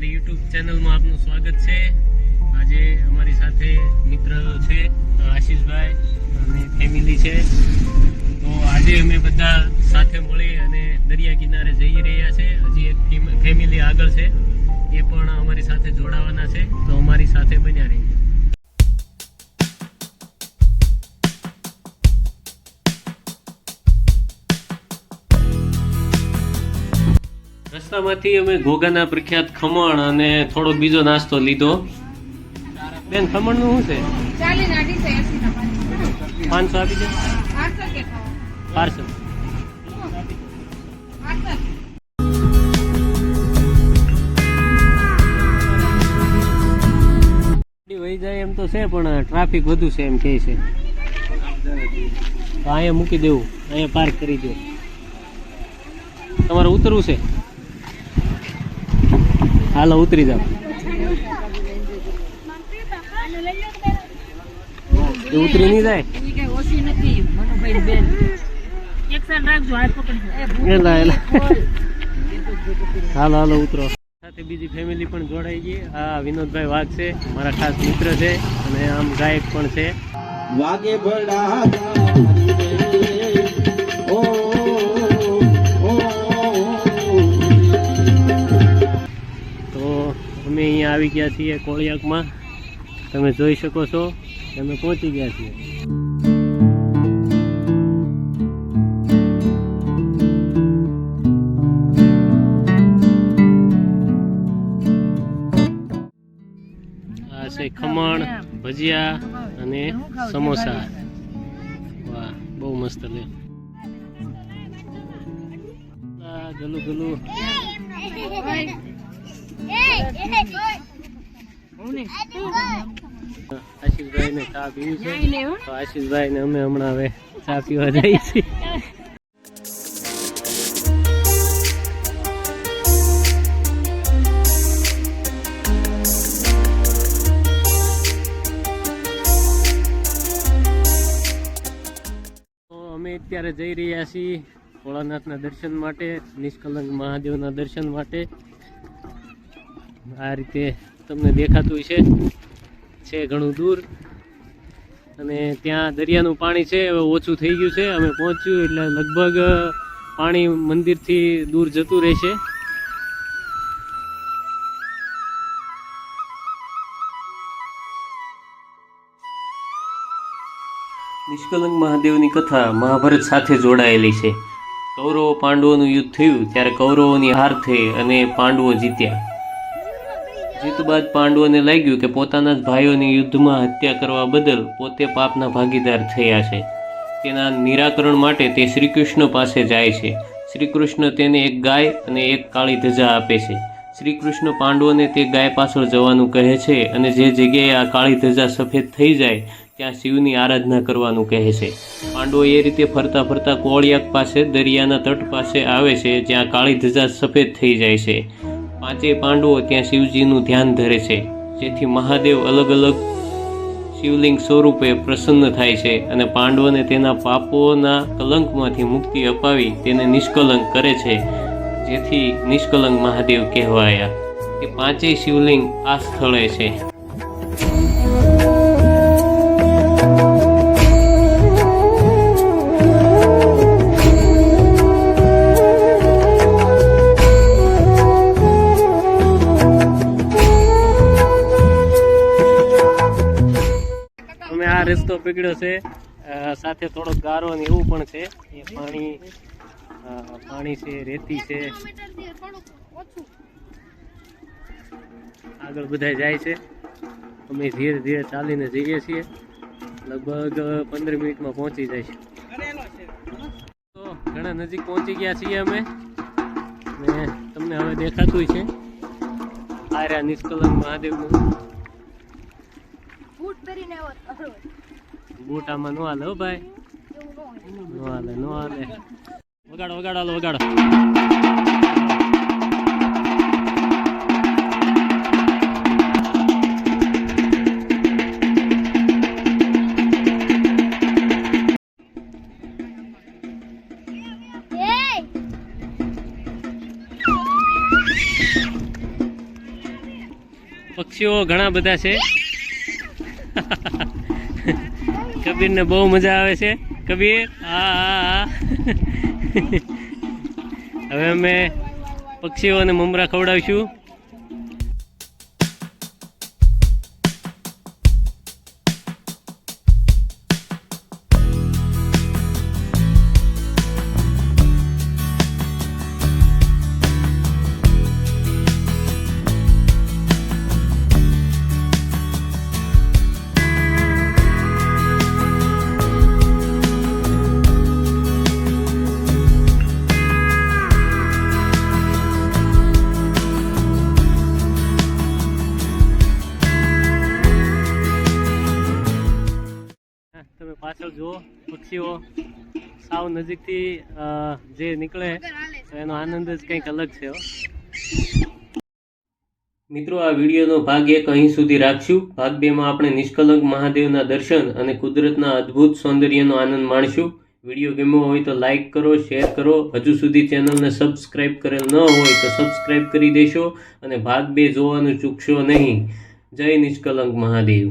મારી યુટ્યુબ ચેનલમાં આપનું સ્વાગત છે. આજે અમારી સાથે મિત્ર છે, આશીષભાઈ અને ફેમિલી છે. તો આજે અમે બધા સાથે મળી અને દરિયા કિનારે જઈ રહ્યા છે. હજી એક ફેમિલી આગળ છે. એ પણ અમારી સાથે જોડાવાના છે. તો અમારી સાથે બન્યા રહીએ. રસ્તામાંથી અમે ઘોઘાના પ્રખ્યાત ખમણ અને થોડોક બીજો નાસ્તો લીધો. બેન ખમણનું શું છે? પાંચસો આપી દે. પાર્સલ વહી જાય એમ તો છે પણ ટ્રાફિક વધુ છે એમ કે છે. તો અહીંયા મૂકી દેવું. અહીંયા પાર્ક કરી દો. તમારે ઉતરવું છે? હાલો, ઉતરી જાઓ. ઉતરી નહીં જાય? ઓછી નથી હાલો હાલો, ઉતરો. સાથે બીજી ફેમિલી પણ જોડાઈ ગઈ. આ વિનોદભાઈ વાઘ છે, મારા ખાસ મિત્ર છે, અને આમ ગાયક પણ છે. વાગે બડા આવી ગયા છીએ કોળિયાકમાં તમે જોઈ શકો છો અમે પહોંચી ગયા છીએ આ છે ખમણ ભજીયા અને સમોસા વાહ બહુ મસ્ત લે આ ગલું ગલું આશીષભાઈ ને ચા પીવી છે. તો આશીષભાઈ ને? અમે હમણાં હવે ચા પીવા જઈએ છીએ. તો અમે અત્યારે જઈ રહ્યા છીએ ભોળાનાથના દર્શન માટે નિષ્કલંક મહાદેવના દર્શન માટે. આ રીતે તમને દેખાતું છે. છે ઘણું દૂર. અને ત્યાં દરિયાનું પાણી છે, હવે ઓછું થઈ ગયું છે. અમે પહોંચ્યું એટલે લગભગ પાણી મંદિરથી દૂર જતું રહેશે. નિષ્કલંક મહાદેવની કથા મહાભારત સાથે જોડાયેલી છે. કૌરવો પાંડવોનું યુદ્ધ થયું, ત્યારે કૌરવોની હાર થઈ અને પાંડવો જીત્યા. જીત બાદ પાંડવોને લાગ્યું કે પોતાના જ ભાઈઓની યુદ્ધમાં હત્યા કરવા બદલ પોતે પાપના ભાગીદાર થયા છે. તેના નિરાકરણ માટે તે શ્રી કૃષ્ણ પાસે જાય છે. શ્રી કૃષ્ણ તેને એક ગાય અને એક કાળી ધજા આપે છે. શ્રી કૃષ્ણ પાંડવોને તે ગાય પાછળ જવાનું કહે છે અને જે જગ્યાએ આ કાળી ધજા સફેદ થઈ જાય, ત્યાં શિવની આરાધના કરવાનું કહે છે. પાંડવો એ રીતે ફરતા ફરતા કોળિયાક પાસે, દરિયાના તટ પાસે આવે છે, જ્યાં કાળી ધજા સફેદ થઈ જાય છે. પાંચેય પાંડવો ત્યાં શિવજીનું ધ્યાન ધરે છે, જેથી મહાદેવ અલગ અલગ શિવલિંગ સ્વરૂપે પ્રસન્ન થાય છે અને પાંડવોને તેના પાપોના કલંકમાંથી મુક્તિ અપાવી તેને નિષ્કલંક કરે છે, જેથી નિષ્કલંક મહાદેવ કહેવાયા. એ પાંચેય શિવલિંગ આ સ્થળે છે. અમે આ રસ્તો પકડ્યો છે. સાથે થોડોક ગારો ને એવું પણ છે. એ પાણી પાણી છે, રેતી છે. આગળ બધા જાય છે. અમે ધીરે ધીરે ચાલીને જઈએ છીએ. લગભગ પંદર મિનિટમાં પહોંચી જાય છે. તો ઘણા નજીક પહોંચી ગયા છીએ અમે. ને તમને હવે દેખાતું છે. આર્યા નિષ્કલંક મહાદેવનું. પહેરીને આવ્યો બૂટ નો હાલે હો ભાઈ. નો હાલે નો હાલે. વગાડો વગાડો વગાડો. પક્ષીઓ ઘણા બધા છે. કબીરને બહુ મજા આવે છે. કબીર હા હવે અમે પક્ષીઓને મમરા ખવડાવીશું. જુઓ, પક્ષીઓ, સાવ નજીકથી જે નીકળે એનો આનંદ જ કંઈક અલગ છે મિત્રો, આ વિડીયોનો ભાગ એક અહીં સુધી રાખશું. ભાગ બેમાં આપણે નિષ્કલંક મહાદેવના દર્શન અને કુદરતના અદ્ભુત સૌંદર્યનો આનંદ માણશું. વીડિયો ગમ્યો હોય તો લાઇક કરો, શેર કરો. હજુ સુધી ચેનલને સબસ્ક્રાઇબ કરેલ ન હોય તો સબસ્ક્રાઇબ કરી દેશો અને ભાગ બે જોવાનું ચૂકશો નહીં. જય નિષ્કલંક મહાદેવ.